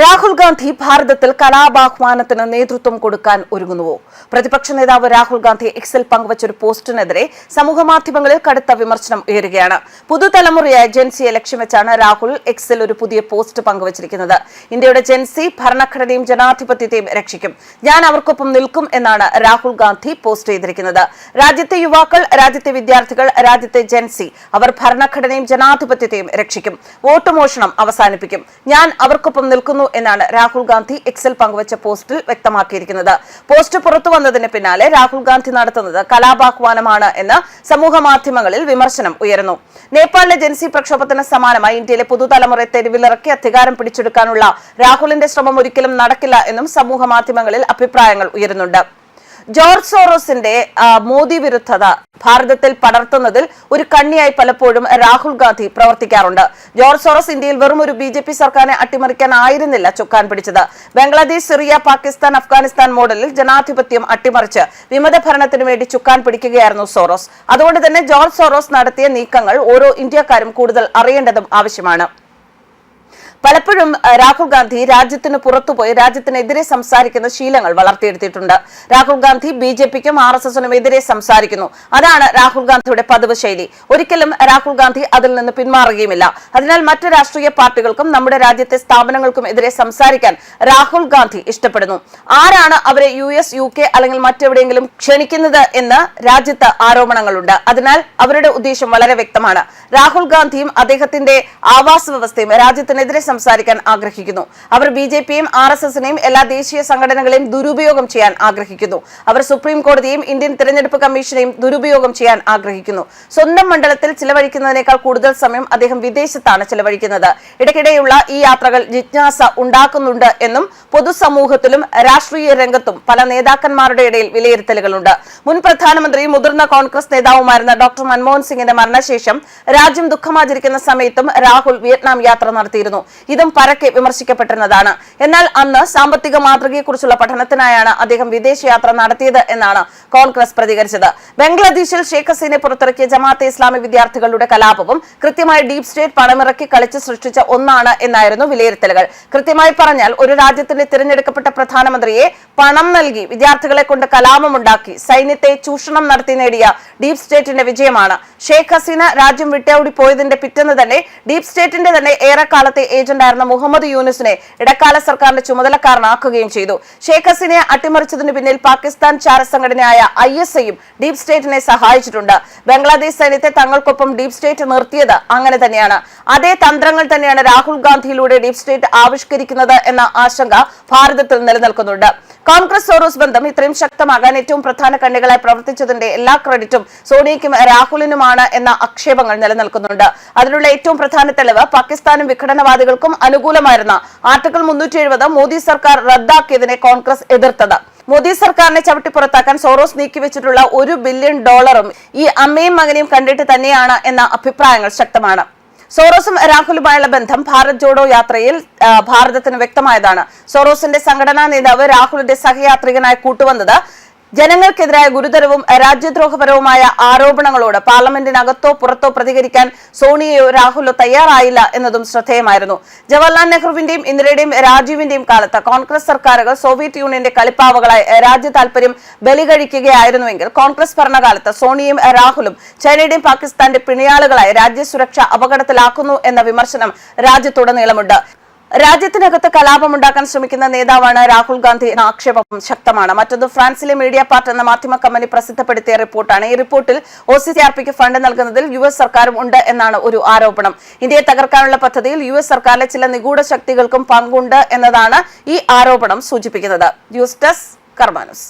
രാഹുൽ ഗാന്ധി ഭാരതത്തിൽ കലാപാഹ്വാനത്തിന് നേതൃത്വം കൊടുക്കാൻ ഒരുങ്ങുന്നുവോ? പ്രതിപക്ഷ നേതാവ് രാഹുൽ ഗാന്ധി എക്സിൽ പങ്കുവച്ച ഒരു പോസ്റ്റിനെതിരെ സമൂഹമാധ്യമങ്ങളിൽ കടുത്ത വിമർശനം ഉയരുകയാണ്. പുതുതലമുറയായ ജെൻസിയെ ലക്ഷ്യം വെച്ചാണ് രാഹുൽ എക്സിൽ ഒരു പുതിയ പോസ്റ്റ് പങ്കുവച്ചിരിക്കുന്നത്. ഇന്ത്യയുടെ ജെൻസി ഭരണഘടനയും ജനാധിപത്യത്തെയും രക്ഷിക്കും. ഞാൻ അവർക്കൊപ്പം നിൽക്കും എന്നാണ് രാഹുൽ ഗാന്ധി പോസ്റ്റ് ചെയ്തിരിക്കുന്നത്. രാജ്യത്തെ യുവാക്കൾ രാജ്യത്തെ വിദ്യാർത്ഥികൾ രാജ്യത്തെ ജെൻസി അവർ ഭരണഘടനയും ജനാധിപത്യത്തെയും രക്ഷിക്കും. വോട്ട് മോഷണം അവസാനിപ്പിക്കും. ഞാൻ അവർക്കൊപ്പം നിൽക്കുന്നു എന്നാണ് രാഹുൽ ഗാന്ധി എക്സൽ പങ്കുവച്ച പോസ്റ്റിൽ വ്യക്തമാക്കിയിരിക്കുന്നത്. പോസ്റ്റ് പുറത്തു വന്നതിന് പിന്നാലെ രാഹുൽ ഗാന്ധി നടത്തുന്നത് കലാപാഹ്വാനമാണ് എന്ന് സമൂഹ മാധ്യമങ്ങളിൽ വിമർശനം ഉയരുന്നു. നേപ്പാളിലെ ജൻസി പ്രക്ഷോഭത്തിന് സമാനമായി ഇന്ത്യയിലെ പുതുതലമുറയെ തെരുവിലിറക്കി അധികാരം പിടിച്ചെടുക്കാനുള്ള രാഹുലിന്റെ ശ്രമം ഒരിക്കലും നടക്കില്ല എന്നും സമൂഹ മാധ്യമങ്ങളിൽ അഭിപ്രായങ്ങൾ ഉയരുന്നുണ്ട്. ജോർജ് സോറോസിന്റെ മോദി വിരുദ്ധത ഭാരതത്തിൽ പടർത്തുന്നതിൽ ഒരു കണ്ണിയായി പലപ്പോഴും രാഹുൽ ഗാന്ധി പ്രവർത്തിക്കാറുണ്ട്. ജോർജ് സോറസ് ഇന്ത്യയിൽ വെറും ഒരു ബി ജെ പി സർക്കാരിനെ അട്ടിമറിക്കാനായിരുന്നില്ല ചുക്കാൻ പിടിച്ചത്. ബംഗ്ലാദേശ് സിറിയ പാകിസ്ഥാൻ അഫ്ഗാനിസ്ഥാൻ മോഡലിൽ ജനാധിപത്യം അട്ടിമറിച്ച് വിമത ഭരണത്തിനു വേണ്ടി ചുക്കാൻ പിടിക്കുകയായിരുന്നു സോറോസ്. അതുകൊണ്ട് തന്നെ ജോർജ് സോറോസ് നടത്തിയ നീക്കങ്ങൾ ഓരോ ഇന്ത്യക്കാരും കൂടുതൽ അറിയേണ്ടതും ആവശ്യമാണ്. പലപ്പോഴും രാഹുൽ ഗാന്ധി രാജ്യത്തിന് പുറത്തുപോയി രാജ്യത്തിനെതിരെ സംസാരിക്കുന്ന ശീലങ്ങൾ വളർത്തിയെടുത്തിട്ടുണ്ട്. രാഹുൽ ഗാന്ധി ബി ജെ പിക്കും ആർ എസ് എസിനും എതിരെ സംസാരിക്കുന്നു. അതാണ് രാഹുൽ ഗാന്ധിയുടെ പതിവ് ശൈലി. ഒരിക്കലും രാഹുൽ ഗാന്ധി അതിൽ നിന്ന് പിന്മാറുകയുമില്ല. അതിനാൽ മറ്റ് രാഷ്ട്രീയ പാർട്ടികൾക്കും നമ്മുടെ രാജ്യത്തെ സ്ഥാപനങ്ങൾക്കും എതിരെ സംസാരിക്കാൻ രാഹുൽ ഗാന്ധി ഇഷ്ടപ്പെടുന്നു. ആരാണ് അവരെ യു എസ് യു കെ അല്ലെങ്കിൽ മറ്റെവിടെയെങ്കിലും ക്ഷണിക്കുന്നത് എന്ന് രാജ്യത്ത് ആരോപണങ്ങളുണ്ട്. അതിനാൽ അവരുടെ ഉദ്ദേശം വളരെ വ്യക്തമാണ്. രാഹുൽ ഗാന്ധിയും അദ്ദേഹത്തിന്റെ ആവാസ വ്യവസ്ഥയും രാജ്യത്തിനെതിരെ സംസാരിക്കാൻ ആഗ്രഹിക്കുന്നു. അവർ ബി ജെ പിയും ആർ എസ് എസിനെയും എല്ലാ ദേശീയ സംഘടനകളെയും ദുരുപയോഗം ചെയ്യാൻ ആഗ്രഹിക്കുന്നു. അവർ സുപ്രീം കോടതിയും ഇന്ത്യൻ തെരഞ്ഞെടുപ്പ് കമ്മീഷനെയും ദുരുപയോഗം ചെയ്യാൻ ആഗ്രഹിക്കുന്നു. സ്വന്തം മണ്ഡലത്തിൽ ചിലവഴിക്കുന്നതിനേക്കാൾ കൂടുതൽ സമയം അദ്ദേഹം വിദേശത്താണ് ചിലവഴിക്കുന്നത്. ഇടയ്ക്കിടെയുള്ള ഈ യാത്രകൾ ജിജ്ഞാസ ഉണ്ടാക്കുന്നുണ്ട് എന്നും പൊതുസമൂഹത്തിലും രാഷ്ട്രീയ രംഗത്തും പല നേതാക്കന്മാരുടെ ഇടയിൽ വിലയിരുത്തലുകളുണ്ട്. മുൻ പ്രധാനമന്ത്രിയും മുതിർന്ന കോൺഗ്രസ് നേതാവുമായിരുന്ന ഡോക്ടർ മൻമോഹൻ സിംഗിന്റെ മരണശേഷം രാജ്യം ദുഃഖമാചരിക്കുന്ന സമയത്തും രാഹുൽ വിയറ്റ്നാം യാത്ര നടത്തിയിരുന്നു. ഇതും പരക്കെ വിമർശിക്കപ്പെട്ടിരുന്നതാണ്. എന്നാൽ അന്ന് സാമ്പത്തിക മാതൃകയെക്കുറിച്ചുള്ള പഠനത്തിനായാണ് അദ്ദേഹം വിദേശയാത്ര നടത്തിയത് എന്നാണ് കോൺഗ്രസ് പ്രതികരിച്ചത്. ബംഗ്ലാദേശിൽ ഷേഖ് ഹസീനെ പുറത്തിറക്കിയ ജമാഅത്തെ ഇസ്ലാമി വിദ്യാർത്ഥികളുടെ കലാപവും കൃത്യമായി ഡീപ് സ്റ്റേറ്റ് പണമിറക്കി കളിച്ച് സൃഷ്ടിച്ച ഒന്നാണ് എന്നായിരുന്നു വിലയിരുത്തലുകൾ. കൃത്യമായി പറഞ്ഞാൽ ഒരു രാജ്യത്തിന്റെ തിരഞ്ഞെടുക്കപ്പെട്ട പ്രധാനമന്ത്രിയെ പണം നൽകി വിദ്യാർത്ഥികളെ കൊണ്ട് കലാപമുണ്ടാക്കി സൈന്യത്തെ ചൂഷണം നടത്തി നേടിയ ഡീപ് സ്റ്റേറ്റിന്റെ വിജയമാണ്. ഷേഖ് ഹസീന രാജ്യം വിട്ടോടി പോയതിന്റെ പിറ്റേന്ന് തന്നെ ഡീപ് സ്റ്റേറ്റിന്റെ തന്നെ ഏറെക്കാലത്തെ ഏജന്റായിരുന്ന മുഹമ്മദ് യൂനുസിനെ ഇടക്കാല സർക്കാരിന്റെ ചുമതലക്കാരനാക്കുകയും ചെയ്തു. ഷേഖ് ഹസീനയെ അട്ടിമറിച്ചതിനു പിന്നിൽ പാകിസ്ഥാൻ ചാരസംഘടനയായ ഐ എസ് ഐയും ഡീപ് സ്റ്റേറ്റിനെ സഹായിച്ചിട്ടുണ്ട്. ബംഗ്ലാദേശ് സൈന്യത്തെ തങ്ങൾക്കൊപ്പം ഡീപ് സ്റ്റേറ്റ് നിർത്തിയത് അങ്ങനെ തന്നെയാണ്. അതേ തന്ത്രങ്ങൾ തന്നെയാണ് രാഹുൽ ഗാന്ധിയിലൂടെ ഡീപ് സ്റ്റേറ്റ് ആവിഷ്കരിക്കുന്നത് എന്ന ആശങ്ക ഭാരതത്തിൽ നിലനിൽക്കുന്നുണ്ട്. കോൺഗ്രസ് സോറോസ് ബന്ധം ഇത്രയും ശക്തമാകാൻ ഏറ്റവും പ്രധാന കണ്ണികളായി പ്രവർത്തിച്ചതിന്റെ എല്ലാ ക്രെഡിറ്റും സോണിയയ്ക്കും രാഹുലിനുമാണ് എന്ന ആക്ഷേപങ്ങൾ നിലനിൽക്കുന്നുണ്ട്. അതിനുള്ള ഏറ്റവും പ്രധാന തെളിവ് പാകിസ്ഥാനും വിഘടനവാദികൾക്കും അനുകൂലമായിരുന്ന ആർട്ടിക്കിൾ മുന്നൂറ്റി എഴുപത് മോദി സർക്കാർ റദ്ദാക്കിയതിനെ കോൺഗ്രസ് എതിർത്തത്. മോദി സർക്കാരിനെ ചവിട്ടി പുറത്താക്കാൻ സോറോസ് നീക്കിവെച്ചിട്ടുള്ള ഒരു ബില്യൺ ഡോളറും ഈ അമ്മയും മകനെയും കണ്ടിട്ട് തന്നെയാണ് എന്ന അഭിപ്രായങ്ങൾ ശക്തമാണ്. സോറോസും രാഹുലുമായുള്ള ബന്ധം ഭാരത് ജോഡോ യാത്രയിൽ ഭാരതത്തിന് വ്യക്തമായതാണ്. സോറോസിന്റെ സംഘടനാ നേതാവ് രാഹുലിന്റെ സഹയാത്രികനായി കൂട്ടുവന്നത് ജനങ്ങൾക്കെതിരായ ഗുരുതരവും രാജ്യദ്രോഹപരവുമായ ആരോപണങ്ങളോട് പാർലമെന്റിനകത്തോ പുറത്തോ പ്രതികരിക്കാൻ സോണിയയോ രാഹുലോ തയ്യാറായില്ല എന്നതും ശ്രദ്ധേയമായിരുന്നു. ജവഹർലാൽ നെഹ്റുവിന്റെയും ഇന്ദിരയുടെയും രാജീവിന്റെയും കാലത്ത് കോൺഗ്രസ് സർക്കാരുകൾ സോവിയറ്റ് യൂണിയന്റെ കളിപ്പാവകളായി രാജ്യ താൽപര്യം ബലികഴിക്കുകയായിരുന്നുവെങ്കിൽ കോൺഗ്രസ് ഭരണകാലത്ത് സോണിയയും രാഹുലും ചൈനയുടെയും പാകിസ്ഥാന്റെ പിണിയാളുകളായി രാജ്യസുരക്ഷ അപകടത്തിലാക്കുന്നു എന്ന വിമർശനം രാജ്യത്തുടനീളമുണ്ട്. രാജ്യത്തിനകത്ത് കലാപമുണ്ടാക്കാൻ ശ്രമിക്കുന്ന നേതാവാണ് രാഹുൽ ഗാന്ധി എന്ന ആക്ഷേപം ശക്തമാണ്. മറ്റൊന്ന് ഫ്രാൻസിലെ മീഡിയ പാർട്ട് എന്ന മാധ്യമ കമ്പനി പ്രസിദ്ധപ്പെടുത്തിയ റിപ്പോർട്ടാണ്. ഈ റിപ്പോർട്ടിൽ ഒ സി സി ഫണ്ട് നൽകുന്നതിൽ യു എസ് സർക്കാരും ഉണ്ട് എന്നാണ് ഒരു ആരോപണം. ഇന്ത്യയെ തകർക്കാനുള്ള പദ്ധതിയിൽ യു എസ് സർക്കാരിലെ ചില നിഗൂഢ ശക്തികൾക്കും പങ്കുണ്ട് എന്നതാണ് ഈ ആരോപണം സൂചിപ്പിക്കുന്നത്. News desk കർമാനുസ്.